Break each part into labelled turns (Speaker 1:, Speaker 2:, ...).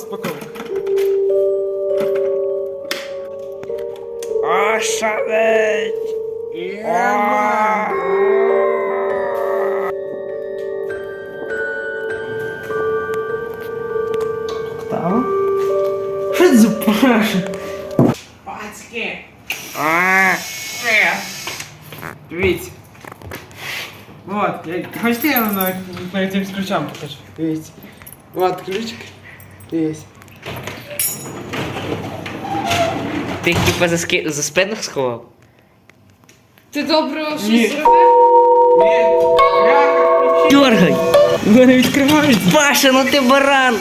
Speaker 1: розпаковка.
Speaker 2: О, шалеть!
Speaker 1: Там? Що це за Паша? Пацьки!
Speaker 2: А,
Speaker 1: Дивіться. Вот, я, хочете я вам на, на этим ключам покажу? Дивіться. Вот ключик. Дивіться.
Speaker 2: Ти їх типа за, ски... за спину сховав?
Speaker 3: Ти добре щось зробив?
Speaker 2: Дергай!
Speaker 1: Вони відкриваються.
Speaker 2: Паша, ну ти баран!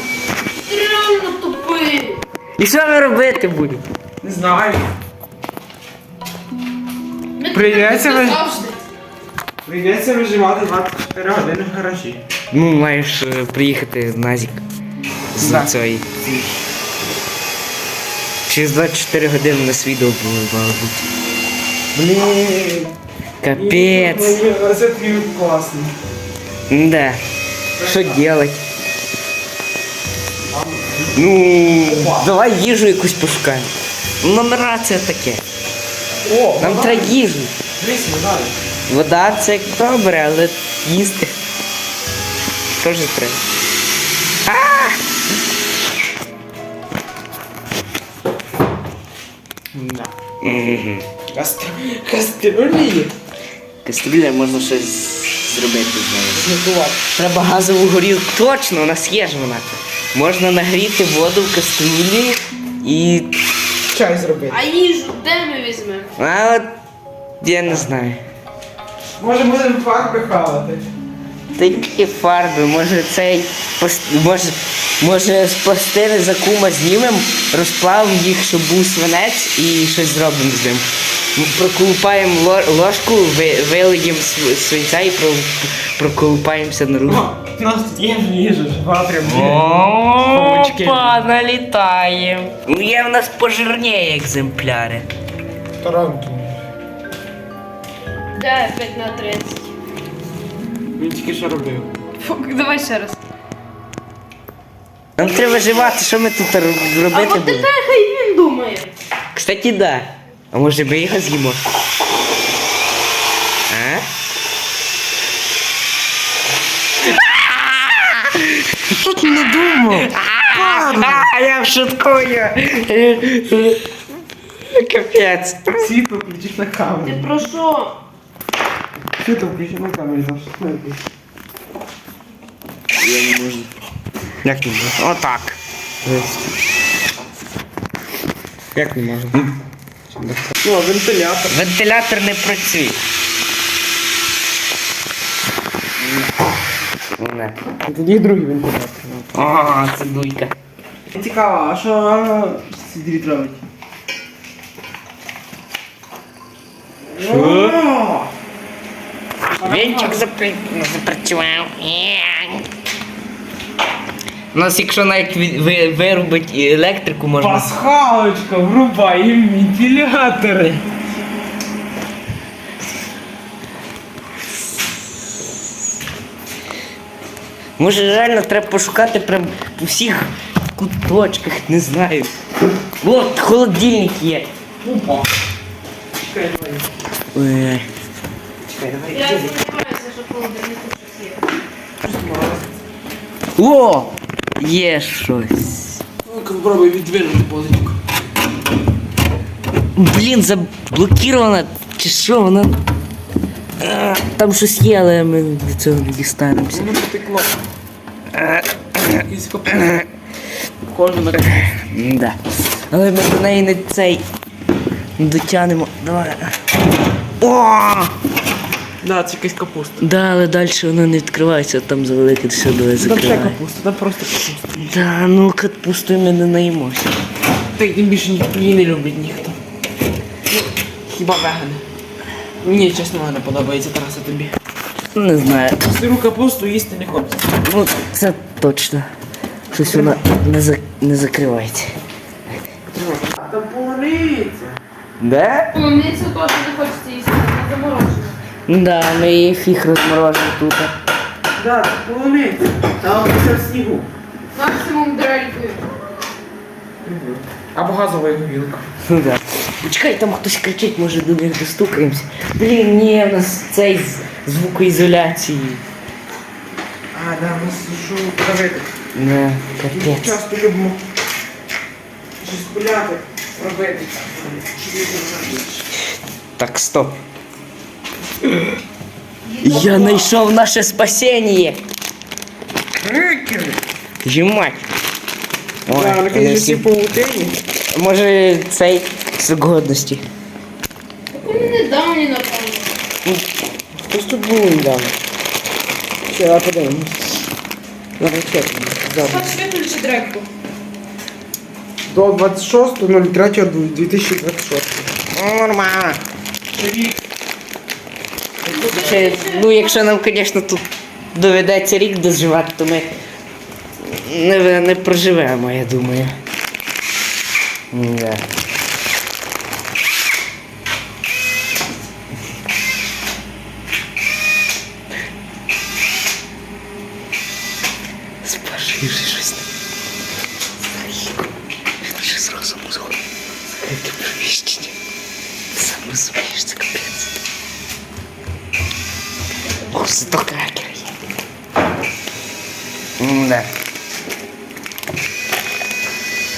Speaker 3: Ти реально тупий.
Speaker 2: І що ми робити будемо?
Speaker 1: Не знаю.
Speaker 3: Ми
Speaker 1: Прийдеться ви-
Speaker 3: завжди.
Speaker 1: Прийдеться виживати 24 години в гаражі.
Speaker 2: Ну, маєш е, приїхати на зік. З
Speaker 1: Да.
Speaker 2: цієї. Через 24 години на свій дом мало бути.
Speaker 1: Блін.
Speaker 2: Капець.
Speaker 1: Це твій класний.
Speaker 2: Да. Що делать? Ну, давай їжу якусь пошукаємо. Номера це таке.
Speaker 1: О,
Speaker 2: Нам треба їжу.
Speaker 1: Дивись, медаль.
Speaker 2: Вода це як добре, але їсти. Теж треба.
Speaker 1: Кастрюлі.
Speaker 2: Кастрюля можна щось зробити з нею.
Speaker 1: Зготувати.
Speaker 2: Треба газову горілку. Точно, у нас є ж вона. Можна нагріти воду в кастрюлі і.
Speaker 1: Чай зробити.
Speaker 3: А їжу де ми візьмемо?
Speaker 2: А от я не знаю.
Speaker 1: Може будемо фарби хавати.
Speaker 2: Такі фарби, може цей може, може з пластини за кума знімемо, розплавимо їх, щоб був свинець і щось зробимо з ним. Проколупаємо ложку, вилиємо св- свинця і проколупаємося на руку.
Speaker 1: У нас тут є їжа, жива прям.
Speaker 2: Опа, налітаємо. Є в нас пожирніє екземпляри.
Speaker 1: Таранки.
Speaker 3: Де 5 на 30?
Speaker 1: Він тільки що робив.
Speaker 3: Фу, давай ще раз.
Speaker 2: Нам треба виживати, що ми тут р-
Speaker 3: А
Speaker 2: робити
Speaker 3: от
Speaker 2: будемо?
Speaker 3: тепер хай він думає.
Speaker 2: Кстати, да. А може ми його з'їмо? А? Що ти не думав? А, я шуткую. Капець.
Speaker 1: Світло включиш на
Speaker 3: Ти
Speaker 1: камеру.
Speaker 3: про що?
Speaker 1: Світло включиш на камері завжди.
Speaker 2: Я не можу. Як не можу? Отак.
Speaker 1: Як не можна? О, вентилятор.
Speaker 2: Вентилятор не працює. Не.
Speaker 1: Тоді другий вентилятор.
Speaker 2: О, це дуйка.
Speaker 1: Цікаво, а що Сідріт робить? Що?
Speaker 2: Вінчик запри... запрацював. У нас, якщо навіть ви- ви- вирубить і електрику, можна.
Speaker 1: Пасхалочка, врубаємо вентилятори.
Speaker 2: Може реально треба пошукати прям у всіх куточках, не знаю. От, холодильник є.
Speaker 1: Опа. Чекай, давай.
Speaker 2: Ой.
Speaker 3: Я сподіваюся, що холодильнику щось є.
Speaker 2: О! Є щось.
Speaker 1: Ну-ка, попробуй відвірити позичку.
Speaker 2: Блін, заблокірована. Чи що вона? А, Там щось є, але ми до цього не дістанемося.
Speaker 1: Воно потекло. Якийсь капець. Кожен на
Speaker 2: Да. Але ми до неї не цей не дотягнемо. Давай. О!
Speaker 1: Да, це якась капуста.
Speaker 2: Да, але далі воно не відкривається, там завелике все давай
Speaker 1: Там ще капуста, там просто капуста.
Speaker 2: Да, ну капустою ми не наїмося.
Speaker 1: Та й тим більше ніхто її не любить ніхто. Ну, хіба вегани. Мені, чесно, вона не подобається, Тараса, тобі.
Speaker 2: Не знаю.
Speaker 1: Сиру капусту їсти не хочеться.
Speaker 2: Ну, це точно. Щось вона не, за... не закривається.
Speaker 1: А там полуниця.
Speaker 2: Да?
Speaker 3: Полуницю теж не хочеться їсти, вона заморожена.
Speaker 2: Да, ми її фіг розморожені тут.
Speaker 1: Да, там полуниця. Там все в снігу.
Speaker 3: Максимум дрелькою.
Speaker 1: Або газова вілка.
Speaker 2: Ну да. Почекай, там хтось кричить, може до них достукаємося. Блін, ні, у нас цей з звукоізоляції.
Speaker 1: А, да, ми що давайте.
Speaker 2: Не,
Speaker 1: Ми
Speaker 2: капець.
Speaker 1: часто любимо щось гуляти, робити. Не знати.
Speaker 2: Так, стоп. Я знайшов наше спасіння.
Speaker 1: Крикери!
Speaker 2: Ємать. Ой,
Speaker 1: Да,
Speaker 2: вони
Speaker 1: наконец
Speaker 2: всі-
Speaker 1: всі паутині.
Speaker 2: Може цей срок годності.
Speaker 3: Вони недавні, напевно.
Speaker 1: Хтось тут був недавно. Ще, давай подивимось. Зараз чекаємо. Зараз.
Speaker 3: Хоч виключи дреку.
Speaker 1: До 26.03.2026.
Speaker 2: Нормально. Ще, ну, якщо нам, звісно, тут доведеться рік доживати, то ми не, не проживемо, я думаю. Да. Спаши вже щось. Ще з розуму згодом. Скрипки. Сам розумієш, це капець. О, зато кракери є. М-да.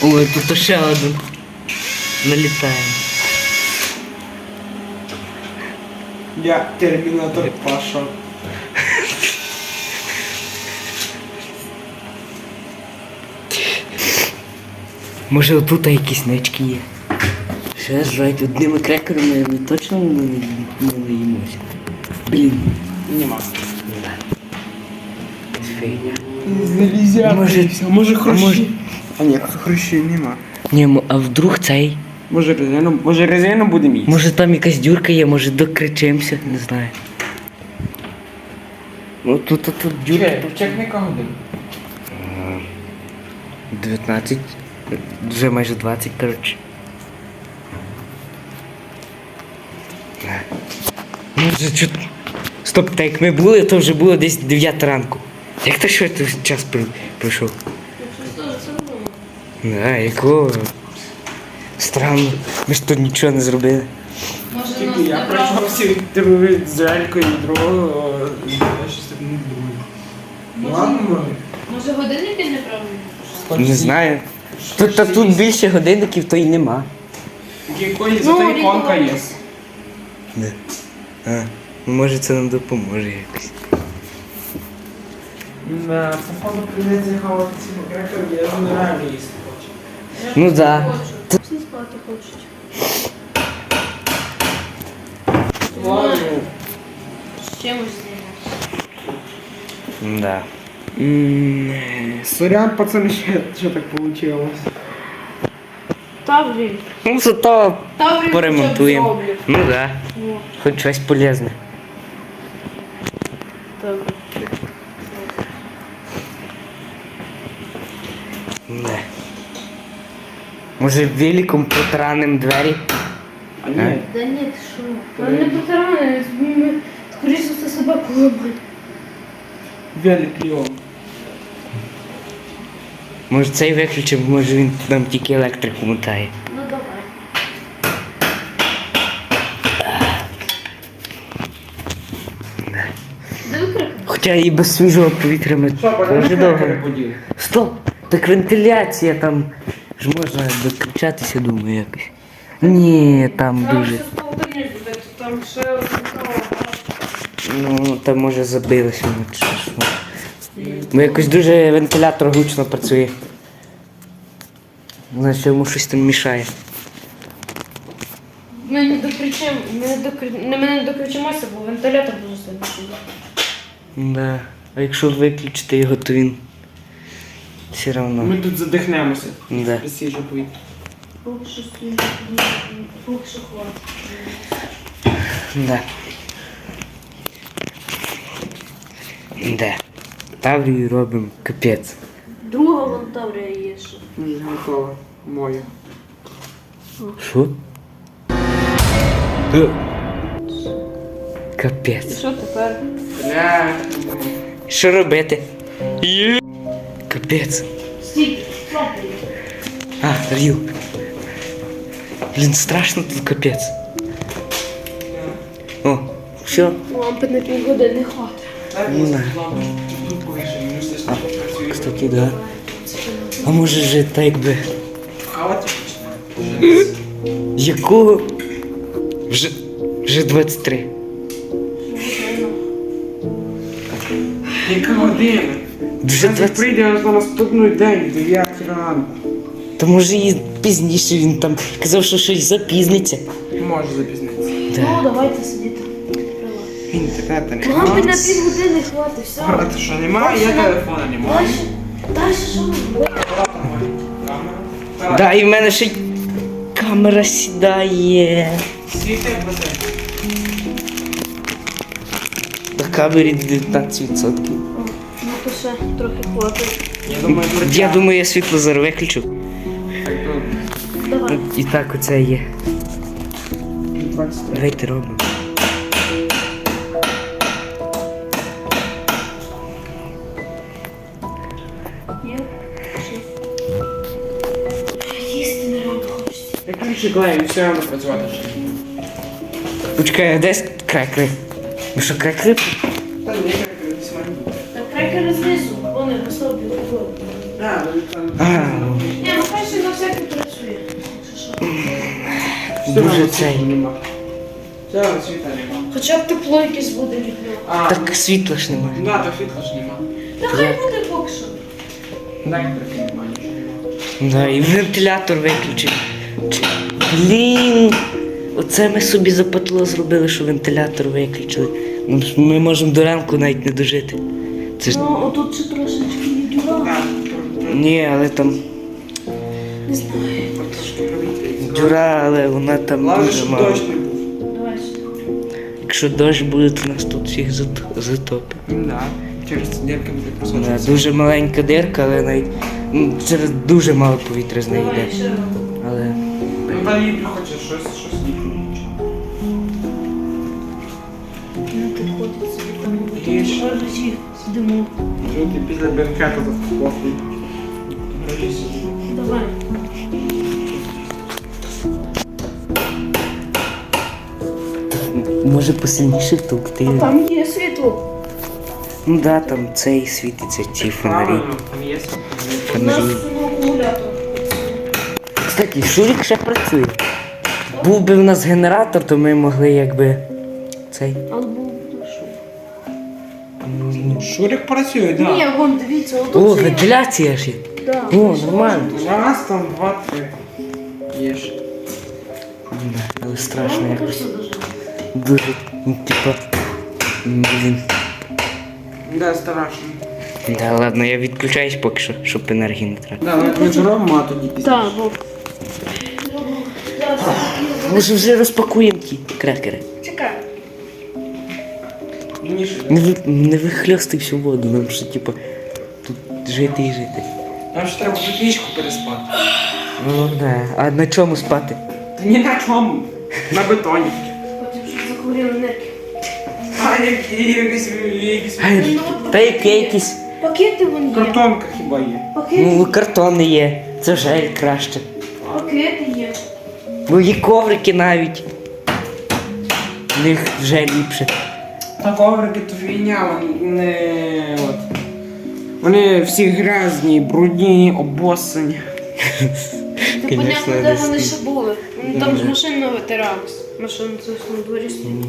Speaker 2: Ой, тут ще один. Налітаємо.
Speaker 1: Я термінатор Паша.
Speaker 2: Може отут якісь нички є. Ще жрать одними крекерами ми точно не, не наїмося. Блін.
Speaker 1: Нема.
Speaker 2: Фігня.
Speaker 1: Нельзя.
Speaker 2: Може-
Speaker 1: А може хрущі?
Speaker 2: може-
Speaker 1: А ні, хрущі нема.
Speaker 2: Ні, а вдруг цей?
Speaker 1: Може резину, може резину будемо їсти?
Speaker 2: Може там якась дюрка є, може докричимося, не знаю. Ну тут, тут, тут дюрка.
Speaker 1: Чекай, чекай годин.
Speaker 2: 19. Вже майже 20, коротше. Ну, вже чут... Стоп, так як ми були, то вже було десь 9 ранку. Як то що ти час пройшов? Да, якого? Странно. Ми ж тут нічого не зробили.
Speaker 3: Може
Speaker 1: Тільки я
Speaker 3: не
Speaker 1: пройшов всі тебе з Елькою і другого, і я щось так не думаю.
Speaker 3: Може,
Speaker 1: Ладно, може.
Speaker 3: Може годинники неправильні?
Speaker 2: Не знаю. Тут, та тут більше годинників, то й нема.
Speaker 1: Якої
Speaker 3: Ну,
Speaker 1: зато іконка є.
Speaker 2: Не. А, може це нам допоможе якось.
Speaker 1: На походу прийдеться хавати ці крекери, я нереально їсти хочу.
Speaker 2: Ну да.
Speaker 3: не. Всі спати хочуть.
Speaker 1: Ладно.
Speaker 3: З чимось.
Speaker 2: Да.
Speaker 1: М, Сорян, пацани, що, що так вийшло.
Speaker 3: Таврій.
Speaker 2: Ну зато
Speaker 3: Таврій
Speaker 2: поремонтуємо.
Speaker 3: хоча б зроблю.
Speaker 2: Ну да.
Speaker 3: О,
Speaker 2: Хоч щось полезне.
Speaker 3: Добре.
Speaker 2: Да. Може великом протараним двері?
Speaker 1: А ні,
Speaker 3: Да ні, ти що? Вони не потарани, скоріше все собаку ламають.
Speaker 1: велик його.
Speaker 2: Може цей виключимо, може він нам тільки електрику мотає.
Speaker 3: Ну давай. Диви крик.
Speaker 2: Хоча і без свіжого повітря ми теж довго. Стоп! Так вентиляція там ж можна докричатися, думаю, якось. Ні, там дуже.
Speaker 3: там ще.
Speaker 2: Ну, там може забилося воно чи що. Бо якось дуже вентилятор гучно працює. Значить йому щось там мішає.
Speaker 3: Ми не докричимо, ми не, докри... не, ми не докричимося, бо вентилятор дуже сильно.
Speaker 2: Да. А якщо виключити його, то він все одно.
Speaker 1: Ми тут задихнемося.
Speaker 2: Да.
Speaker 1: Без повітря.
Speaker 3: Поки що стоїть, поки що.
Speaker 2: Да. Да. Таврію робимо капець.
Speaker 3: Друга вон Таврія є ще.
Speaker 1: Вже готова. Моя.
Speaker 2: Що? Капець.
Speaker 3: Що тепер?
Speaker 1: Бля.
Speaker 2: Що робити? Є. Капець.
Speaker 3: Спробуй.
Speaker 2: А, ріл. Блін, страшно тут капець. О, все.
Speaker 3: Лампи на півгодини хватить.
Speaker 2: Не знаю.
Speaker 1: працює.
Speaker 2: Кстати, да. А може же так якби.
Speaker 1: Хавати.
Speaker 2: Якого? Вже, вже 23.
Speaker 1: Яка година?
Speaker 2: Вже
Speaker 1: Він
Speaker 2: 20.
Speaker 1: прийде на наступний день, 9 ранку.
Speaker 2: То може і пізніше він там казав, що щось запізниться.
Speaker 1: Може запізнитися.
Speaker 2: Да.
Speaker 3: Ну, давайте сидіти.
Speaker 1: Інтернету
Speaker 3: Лампи на
Speaker 1: немає.
Speaker 3: півгодини хватить, все.
Speaker 1: Брати, що немає, я телефона не маю.
Speaker 3: Дальше, дальше що ми робимо?
Speaker 1: Камера.
Speaker 2: Да, і в мене ще й камера сідає.
Speaker 1: Світи буде.
Speaker 2: На камері 19%.
Speaker 3: Ну то ще трохи хватить.
Speaker 1: Я думаю,
Speaker 2: Я думаю, я світло зараз виключу.
Speaker 1: Ну,
Speaker 3: Давай.
Speaker 2: І так оце є. Давайте робимо.
Speaker 3: Є? Їсти не хочеться.
Speaker 1: Все одно працювати.
Speaker 2: Почекай, а десь крекри. Ну що, крекри?
Speaker 1: Ні, ну
Speaker 3: хай ще на всякий працює.
Speaker 2: Дуже цей.
Speaker 1: світа нема.
Speaker 3: Хоча б тепло якесь буде від нього.
Speaker 1: А,
Speaker 2: так світла ж немає.
Speaker 1: Да, то світла ж нема.
Speaker 3: Та хай буде поки що.
Speaker 1: Так, нема, нічого нема.
Speaker 2: Да, і вентилятор виключив. Чи- Блін. Оце ми собі запатло зробили, що вентилятор виключили. Ну, ж Ми можемо до ранку навіть не дожити. Це ж.
Speaker 3: Ну, отут ще трошечки є дюра.
Speaker 1: Так,
Speaker 2: Ні, але там
Speaker 3: Не знаю.
Speaker 2: дюра, але вона там
Speaker 1: Головне,
Speaker 2: дуже
Speaker 1: щоб
Speaker 2: мало.
Speaker 1: дощ не був.
Speaker 3: Давай.
Speaker 2: Якщо дощ буде, то нас тут всіх зат- затопить.
Speaker 1: Да. Через ці дірки буде
Speaker 2: Да,
Speaker 1: просочитися.
Speaker 2: дуже маленька дирка, але навіть ну, через дуже мало повітря з неї
Speaker 3: Давай
Speaker 2: йде.
Speaker 3: ще раз.
Speaker 2: Але
Speaker 1: Ну, та ліплю хоче щось, щось ліплю.
Speaker 3: Ну, собі там. Сидимо.
Speaker 1: Що ти після бенкету? Грозі собі.
Speaker 3: Давай.
Speaker 2: може посильніше втовкти.
Speaker 3: Там є світло.
Speaker 2: Ну да, там цей світиться, ці фонарі.
Speaker 1: Правильно, там є.
Speaker 3: У нас
Speaker 2: Фонарі.
Speaker 3: ну, акумулятор.
Speaker 2: Кстати, Шурік ще працює. Був би в нас генератор, то ми могли якби цей.
Speaker 3: Або що?
Speaker 1: Шурик працює, так.
Speaker 3: Ні, вон, дивіться,
Speaker 2: О,
Speaker 3: отут є.
Speaker 2: вентиляція ж є.
Speaker 3: Да.
Speaker 2: О, нормально.
Speaker 1: Раз, там, два, три. Ж.
Speaker 2: Да, Але страшно
Speaker 3: Ну,
Speaker 2: якось.
Speaker 3: точно дуже.
Speaker 2: Ну, типа. Блін.
Speaker 1: Да, страшно.
Speaker 2: Да, ладно, я відключаюсь поки що, щоб енергії не тратити.
Speaker 1: Да, ми ми зробимо, а тоді пізніше.
Speaker 3: Так. Зараз.
Speaker 2: Може вже розпакуємо ті крекери.
Speaker 3: Чекай.
Speaker 1: Мені ж-
Speaker 2: Не, ви, не вихльости всю воду, нам ще типа тут жити і жити.
Speaker 1: Нам ж треба тут ніжку переспати.
Speaker 2: Ну да. А на чому спати?
Speaker 1: Та ні на чому. На бетоні.
Speaker 3: Потім, щоб захворіли енергію.
Speaker 1: А які якісь якісь
Speaker 2: Ай, Та яке якісь.
Speaker 3: Пакети вон є.
Speaker 1: картонка хіба є.
Speaker 3: Пакети,
Speaker 2: Ну, картони є. Це жаль краще.
Speaker 3: пакети є.
Speaker 2: Ну є коврики навіть. В них вже ліпше.
Speaker 1: Та коврики то фігня, вони не. Вони всі грязні, брудні, обоссані.
Speaker 3: Ти
Speaker 2: Конечно,
Speaker 3: понятно, де вони ще були. Вони там ж
Speaker 2: Да.
Speaker 3: машина витиралась. Машина це на дворі стоїть.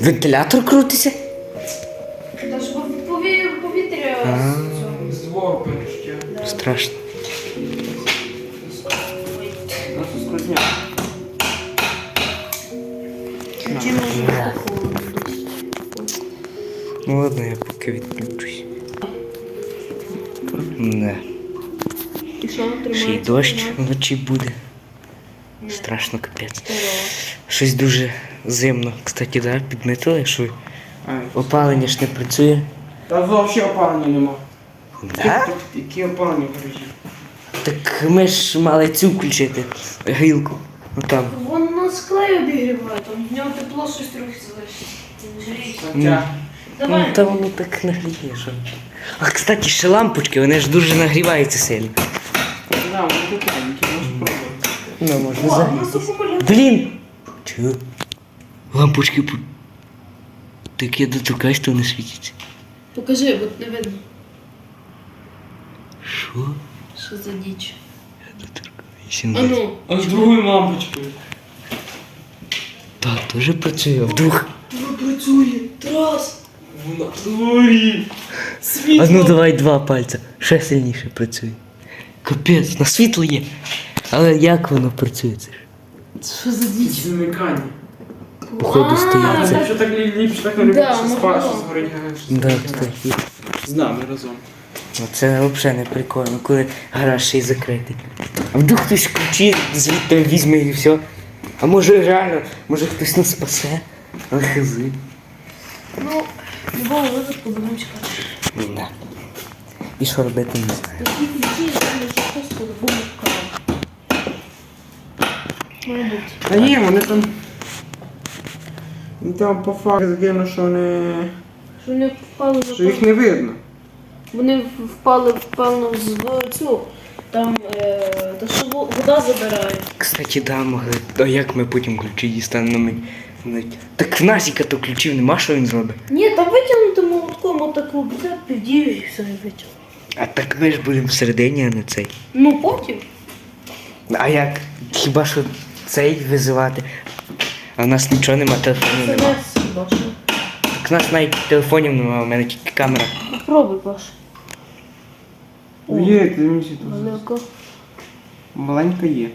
Speaker 2: Вентилятор крутиться?
Speaker 3: Та ж пов- пові- повітря з цього.
Speaker 1: З двох пиріжків.
Speaker 2: Страшно.
Speaker 1: Ну.
Speaker 2: Ну ладно, я поки відключусь. Не.
Speaker 3: І що.
Speaker 2: Ще й дощ вночі буде. Страшно капець. Щось дуже зимно. Кстати, да, підмітили, що опалення ж не працює.
Speaker 1: Та взагалі опалення нема.
Speaker 2: Да?
Speaker 1: Які опалення гаражі?
Speaker 2: Так ми ж мали цю включити. Грілку. Ну там.
Speaker 3: Вон на склею обігріває, там в нього тепло щось трохи залишиться.
Speaker 2: Ну та воно так нагріє, що. А кстати, ще лампочки, вони ж дуже нагріваються сильно.
Speaker 1: Да, вони тепленькі, можеш пробувати.
Speaker 2: Ну, можна
Speaker 3: О,
Speaker 2: загріти. Блін! Чого? Лампочки пу... Так я доторкаюсь, то вони світяться.
Speaker 3: Покажи, от не видно.
Speaker 2: Що?
Speaker 3: Що за діч?
Speaker 2: Я доторкаюся.
Speaker 3: А ну.
Speaker 1: А з другою лампочкою.
Speaker 2: Та, теж працює. Вдруг.
Speaker 3: Воно працює. Тарас.
Speaker 1: В натурі.
Speaker 2: А ну давай два пальця. Ще сильніше працює. Капець, на світло є. Але як воно працює? Це ж?
Speaker 3: Що за діч?
Speaker 1: Замикання.
Speaker 2: Походу, стоїть
Speaker 3: А,
Speaker 2: це.
Speaker 1: Якщо так лі- ліпше так не
Speaker 3: Да,
Speaker 1: робити, що
Speaker 3: можна
Speaker 1: спа, що згорить. що
Speaker 2: Да, кстати.
Speaker 1: З нами разом.
Speaker 2: Ну, Це взагалі не прикольно, коли гараж ще й закритий. А вдруг хтось ключі звідти візьме і все. А може реально, може хтось нас спасе. Але хизи.
Speaker 3: Будь-якому випадку будемо чекати.
Speaker 2: Да. І що робити не знаю.
Speaker 3: Такі ключі, я вже просто забув вкрав. Має.
Speaker 1: Та ні, вони там. Ну, Там по факту видно, що вони.
Speaker 3: Що вони впали
Speaker 1: що їх не видно.
Speaker 3: Вони впали, впевно, в цю. Там, е, та що вода забирає.
Speaker 2: Кстати, да, могли. А як ми потім ключі дістанемо? Ми... Так в Назіка то ключів нема, що він зробить.
Speaker 3: Ні, там витягнути молотком отаку буде підію і все і витягнути.
Speaker 2: А так ми ж будемо всередині, а не цей.
Speaker 3: Ну потім.
Speaker 2: А як? Хіба що цей визивати? А в нас нічого нема, телефонів
Speaker 3: Це
Speaker 2: нема.
Speaker 3: не хіба що.
Speaker 2: Так в нас навіть телефонів нема, у мене тільки камера.
Speaker 3: Попробуй, Паш. О.
Speaker 1: Є, ти мені тут.
Speaker 3: Далеко.
Speaker 1: Маленька є.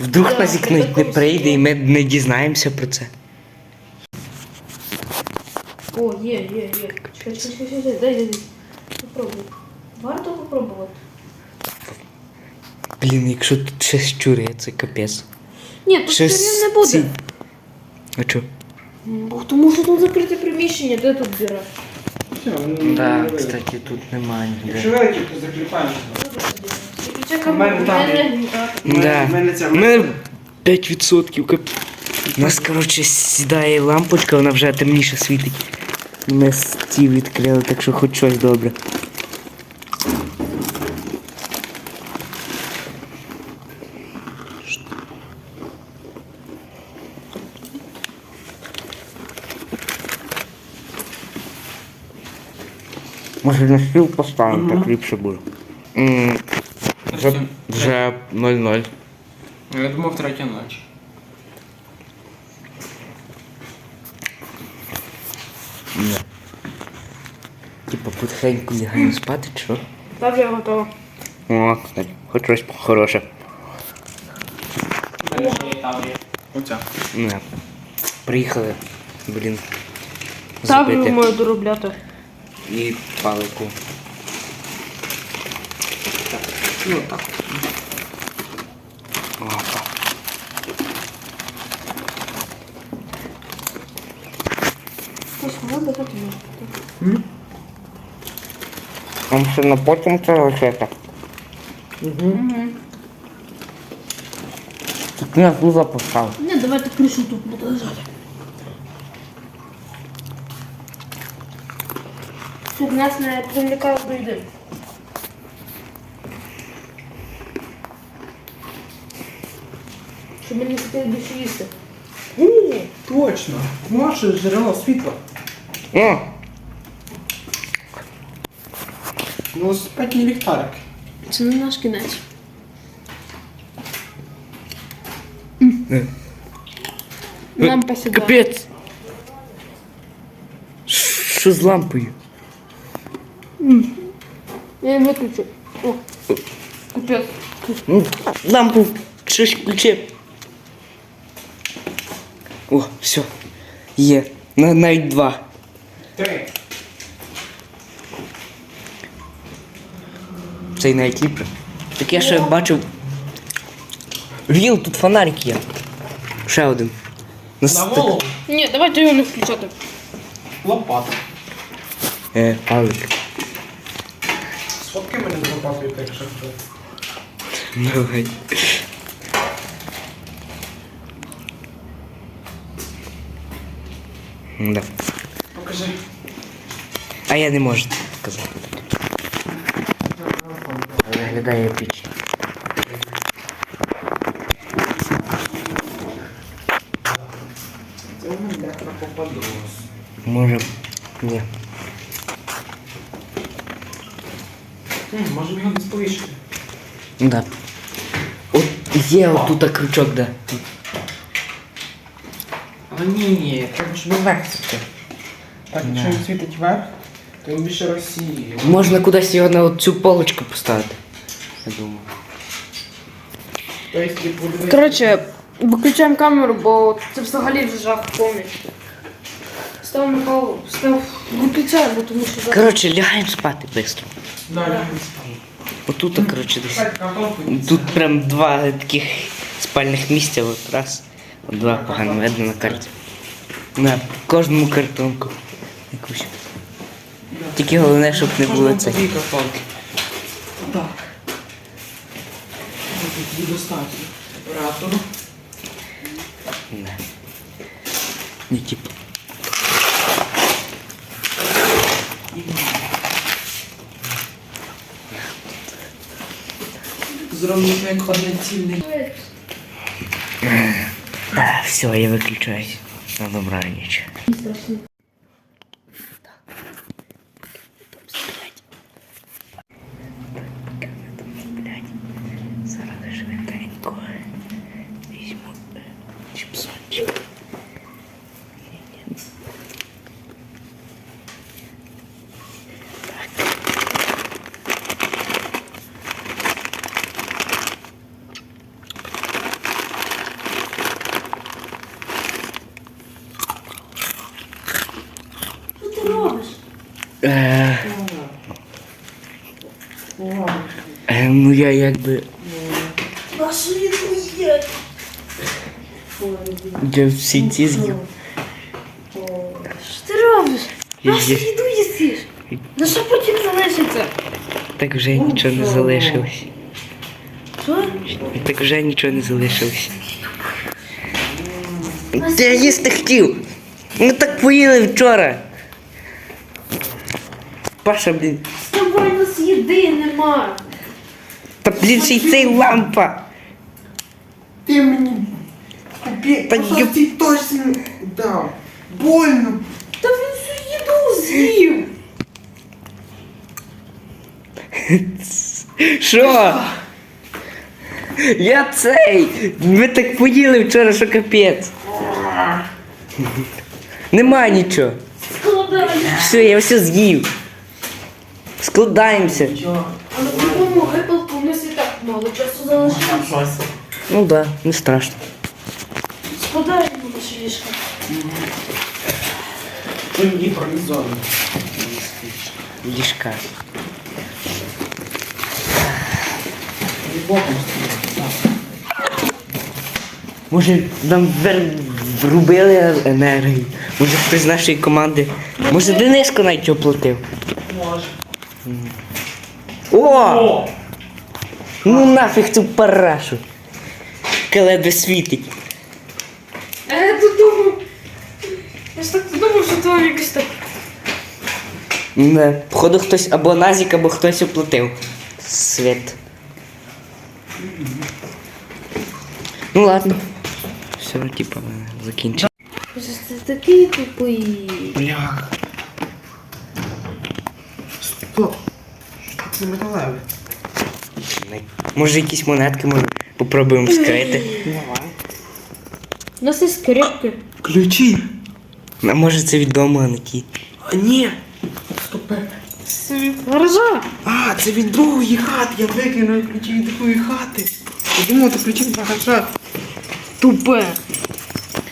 Speaker 2: Вдруг
Speaker 3: Да,
Speaker 2: Назік не прийде і ми не дізнаємося про це.
Speaker 3: О, є, є, є. Чекай, чекай, чекай, чекай, дай, дай, дай. Попробуй. Варто попробувати.
Speaker 2: Блін, якщо тут ще щури, це капець.
Speaker 3: Ні, тут
Speaker 2: Щось
Speaker 3: щось не буде.
Speaker 2: ці- А чо?
Speaker 3: Бо тому що тут закрите приміщення, де тут діра?
Speaker 1: Все, ну,
Speaker 2: Да,
Speaker 1: не видно.
Speaker 2: кстати, тут немає
Speaker 1: Якщо
Speaker 2: ніде.
Speaker 1: то закліпаємо.
Speaker 3: Чекай,
Speaker 1: У мене там є.
Speaker 3: генератор.
Speaker 2: Да.
Speaker 1: У мене ця-
Speaker 2: У мене 5% кап. У нас, коротше, сідає лампочка, вона вже темніше світить. Ми ці відкрили, так що хоч щось добре. Може на стіл поставимо, так ліпше буде. М, Вже, вже 0-0.
Speaker 1: Я думав, третя ночі.
Speaker 2: Ні. Типа потихеньку лягаємо спати, чи що?
Speaker 3: Так, я готова.
Speaker 2: О, кстати, хоч щось хороше.
Speaker 1: Оця.
Speaker 2: Не. Приїхали, блін.
Speaker 3: Ставлю
Speaker 2: Забити.
Speaker 3: мою доробляти.
Speaker 2: І палику.
Speaker 1: Ну, так.
Speaker 2: Опа.
Speaker 3: Ось, можна дати мені.
Speaker 2: Вам ще на потім це лишити.
Speaker 3: Угу.
Speaker 2: Так я туди поставив.
Speaker 3: Ні, давайте кришу тут буде лежати. Щоб нас не привлекало до йди. Щоб ми не хотіли більше їсти.
Speaker 1: О, точно. Наше джерело світла.
Speaker 2: О,
Speaker 1: Велосипедні ліхтарики.
Speaker 3: Це не наш кінець.
Speaker 2: Е.
Speaker 3: Нам посідає.
Speaker 2: капець. Що з лампою?
Speaker 3: Я її виключу. О, капець.
Speaker 2: Ну, лампу щось включив. О, все. Є. На, навіть два.
Speaker 1: Три.
Speaker 2: Цей навіть ліпше. Так я ще бачив. Віл, тут фонарик є. Ще один. На
Speaker 1: На
Speaker 2: ст-
Speaker 1: голову.
Speaker 3: Ні, давайте його не включати.
Speaker 1: Лопата.
Speaker 2: Е, палик.
Speaker 1: Сфоткай мене з лопатою, так що.
Speaker 2: Давай. Да.
Speaker 1: Покажи.
Speaker 2: А я не можу сказати. виглядає епічно.
Speaker 1: Це воно бляха попадос.
Speaker 2: Може. Ні.
Speaker 1: М, Може його десь повішати.
Speaker 2: Да. От є отут крючок, да.
Speaker 1: Щоб вверх світив. Так, якщо він світить вверх, то він більше розсіює.
Speaker 2: Можна кудись його на цю полочку поставити. Я думаю.
Speaker 1: Тобто, типу, дивись.
Speaker 3: Коротше, виключаємо камеру, бо це взагалі вже жах повний. Став Михайло, став виключаємо, тому що жах.
Speaker 2: Коротше, лягаємо спати швидко.
Speaker 1: Далі не спав.
Speaker 2: Отут, коротше, десь.
Speaker 1: Так,
Speaker 2: Тут прям два таких спальних місця, от раз, от два погано видно на карті. На кожному картонку. Якусь. Тільки головне, щоб не було це.
Speaker 1: Дві картонки. Так. Тоді достатньо. Оператору.
Speaker 2: Не. Не типу.
Speaker 1: Зробимо як одноцільний.
Speaker 2: Все, я виключаюсь. На добраніч. Зараз швиденько візьму е, чіпсончик.
Speaker 3: Що ти робиш?
Speaker 2: Е, е, ну я якби.
Speaker 3: Є.
Speaker 2: Я всі ці з'їв.
Speaker 3: Що ти робиш?
Speaker 2: Я
Speaker 3: Нашу їду їсиш. На що потім залишиться?
Speaker 2: Так вже нічого не залишилось.
Speaker 3: Що?
Speaker 2: Так вже нічого не залишилось. Я їсти хотів. Ми так поїли вчора. Паша, блін.
Speaker 3: З тобою у нас їди нема.
Speaker 2: Та блін, ще й цей лампа.
Speaker 1: Ти мені купі,
Speaker 2: Та я-
Speaker 1: ти точно дав. Больно.
Speaker 3: Та він всю їду з'їв.
Speaker 2: Що? Я цей. Ми так поїли вчора, що капець. Нема нічого.
Speaker 3: Складай.
Speaker 2: Все, я все з'їв. Складаємося.
Speaker 1: Чого?
Speaker 3: А на другому мало часу залишилось.
Speaker 2: Ну да, не страшно.
Speaker 3: Складаємо наше ліжко.
Speaker 1: Ти мені пронизований.
Speaker 2: Ліжка. Може нам врубили енергію. Може хтось з нашої команди. Може Дениско навіть оплатив.
Speaker 1: Може.
Speaker 2: О! Ну нафіг цю парашу. Яка світить.
Speaker 3: А я тут думав. Я ж так думав, що то якось так.
Speaker 2: Не. Походу хтось або Назік, або хтось оплатив. Світ. Ну ладно. Все, типа, закінчив.
Speaker 3: Боже, Це такий тупий.
Speaker 1: Бляха. Стоп. Це металеве.
Speaker 2: Може якісь монетки може попробуємо вскрити.
Speaker 1: Давай.
Speaker 3: У нас є скрипки.
Speaker 1: Ключі.
Speaker 2: А може це від дому, а не ті.
Speaker 1: А, ні. Стопе.
Speaker 3: Гаража.
Speaker 1: А, це від другої хати. Я викинув ключі від другої хати. Я думав, це ключі від багажа.
Speaker 3: Тупе.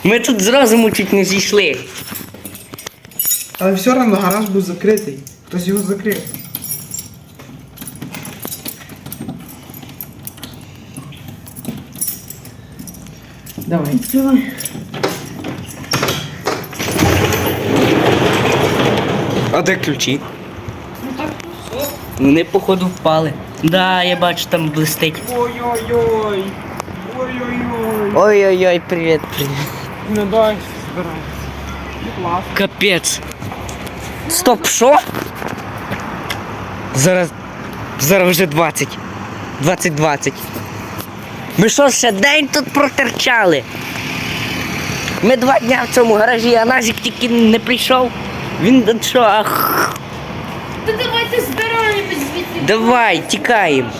Speaker 2: Ми тут з розуму чуть не зійшли.
Speaker 1: Але все одно гараж був закритий. Хтось його закрив. Давай.
Speaker 3: Відкривай.
Speaker 2: А де ключі?
Speaker 3: Ну так, все.
Speaker 2: Вони, походу, впали. Да, я бачу, там блистить.
Speaker 1: Ой-ой-ой. Ой-ой-ой.
Speaker 2: Ой-ой-ой, привіт, привіт.
Speaker 1: Ну дай збирається. Клас.
Speaker 2: Капець. Стоп, що? Зараз. Зараз вже 20. 2020. Ми що, ще день тут протерчали? Ми два дня в цьому гаражі, а Назік тільки не прийшов. Він що, ах,
Speaker 3: Та давайте збираємось звідси.
Speaker 2: давай, тікаємо.